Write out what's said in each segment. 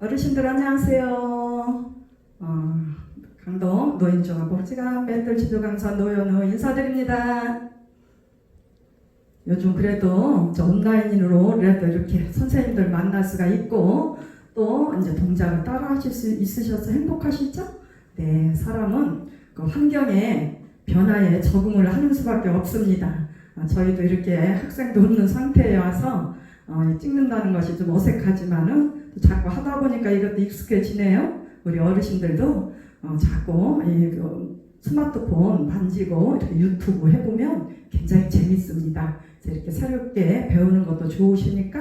어르신들 안녕하세요. 어, 강동 노인종합복지관 멘tor 지도 강사 노현우 인사드립니다. 요즘 그래도 저 온라인으로 그래도 이렇게 선생님들 만날 수가 있고 또 이제 동작을 따라 하실 수 있으셔서 행복하시죠? 네, 사람은 그 환경에 변화에 적응을 하는 수밖에 없습니다. 아, 저희도 이렇게 학생도 없는 상태에 와서 어, 찍는다는 것이 좀 어색하지만은 또 자꾸 하다 보니까 이것도 익숙해지네요. 우리 어르신들도 어, 자꾸 이, 그 스마트폰 만지고 유튜브 해보면 굉장히 재밌습니다. 이렇게 새롭게 배우는 것도 좋으시니까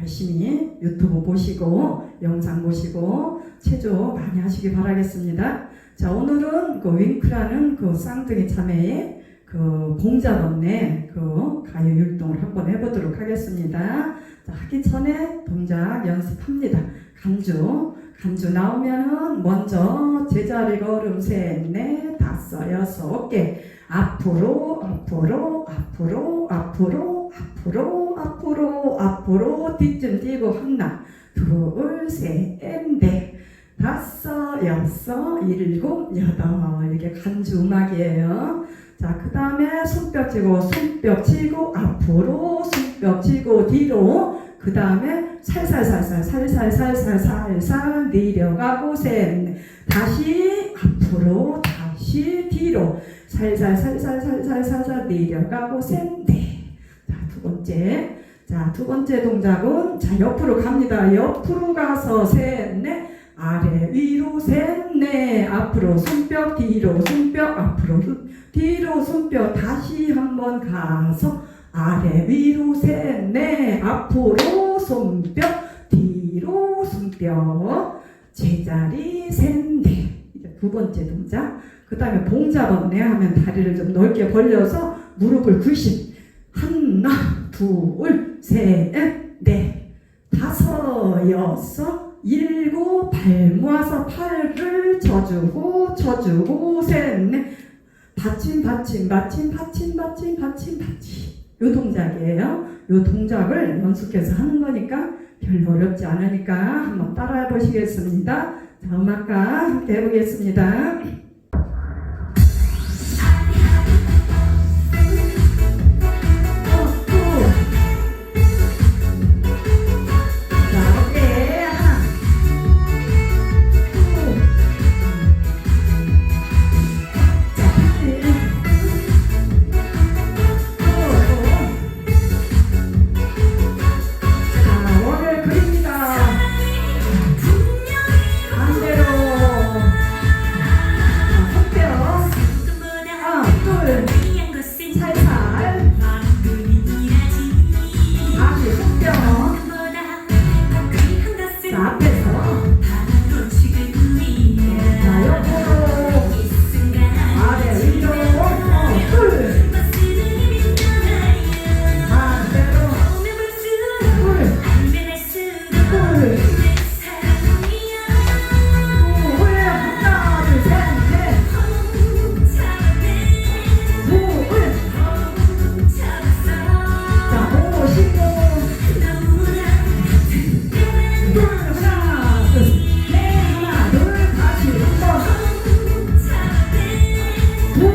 열심히 유튜브 보시고 영상 보시고 체조 많이 하시기 바라겠습니다. 자 오늘은 그 윙크라는 그 쌍둥이 자매의 그 봉자번네 그 가요 율동을 한번 해보도록 하겠습니다. 자, 하기 전에 동작 연습합니다. 간주 간주 나오면은 먼저 제자리 걸음 셋넷 다섯 여섯 개 앞으로 앞으로 앞으로 앞으로 앞으로 앞으로 앞으로 뒤쯤 뛰고 하나 둘셋넷 다섯 여섯 일곱 여덟 이렇게 간주 음악이에요. 자, 그 다음에 손뼉 치고, 손뼉 치고, 앞으로, 손뼉 치고, 뒤로, 그 다음에 살살살살, 살살살살, 살살 내려가고, 셋, 다시 앞으로, 다시 뒤로, 살살살살살살살 내려가고, 셋, 넷. 자, 두 번째. 자, 두 번째 동작은, 자, 옆으로 갑니다. 옆으로 가서, 셋, 넷. 아래, 위로, 셋, 넷. 앞으로, 손뼉, 뒤로, 손뼉, 앞으로, 뒤로 손뼉 다시 한번 가서 아래 위로 셋넷 앞으로 손뼉 뒤로 손뼉 제자리 셋넷 이제 두 번째 동작 그 다음에 봉잡았네 하면 다리를 좀 넓게 벌려서 무릎을 굴신 하나 둘셋넷 다섯 여섯 일곱 발 모아서 팔을 쳐주고 쳐주고 셋넷 받침 받침 받침 받침 받침 받침 받침 요 동작이에요. 요 동작을 연습해서 하는 거니까 별로 어렵지 않으니까 한번 따라해 보시겠습니다. 자, 음악과 함께 해보겠습니다.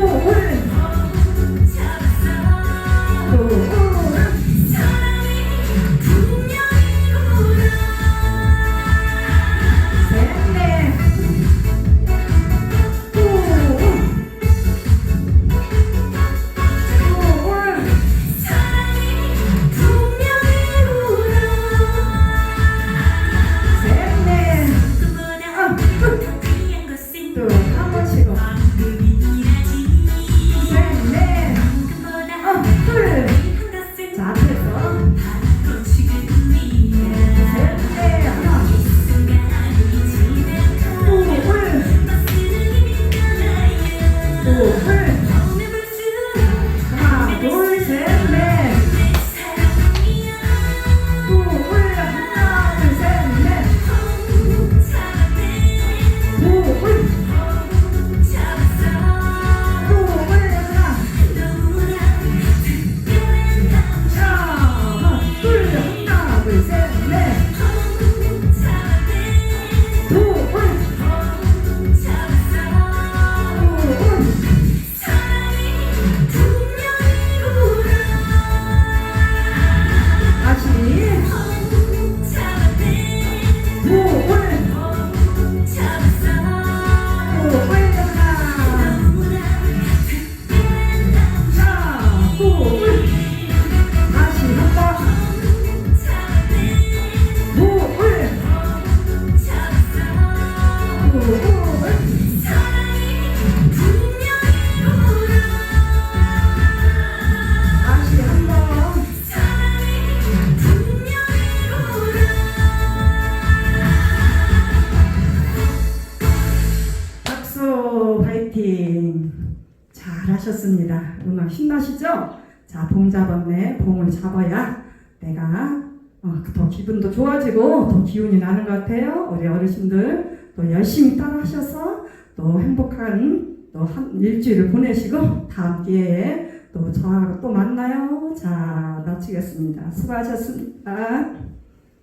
둘. 잘하셨습니다. 오늘 신나시죠? 자, 봉 잡았네. 봉을 잡아야 내가 어, 더 기분도 좋아지고 더 기운이 나는 것 같아요. 우리 어르신들 또 열심히 따라하셔서 또 행복한 또 한 일주일을 보내시고 다음 기회에 또 저하고 또 만나요. 자, 마치겠습니다. 수고하셨습니다.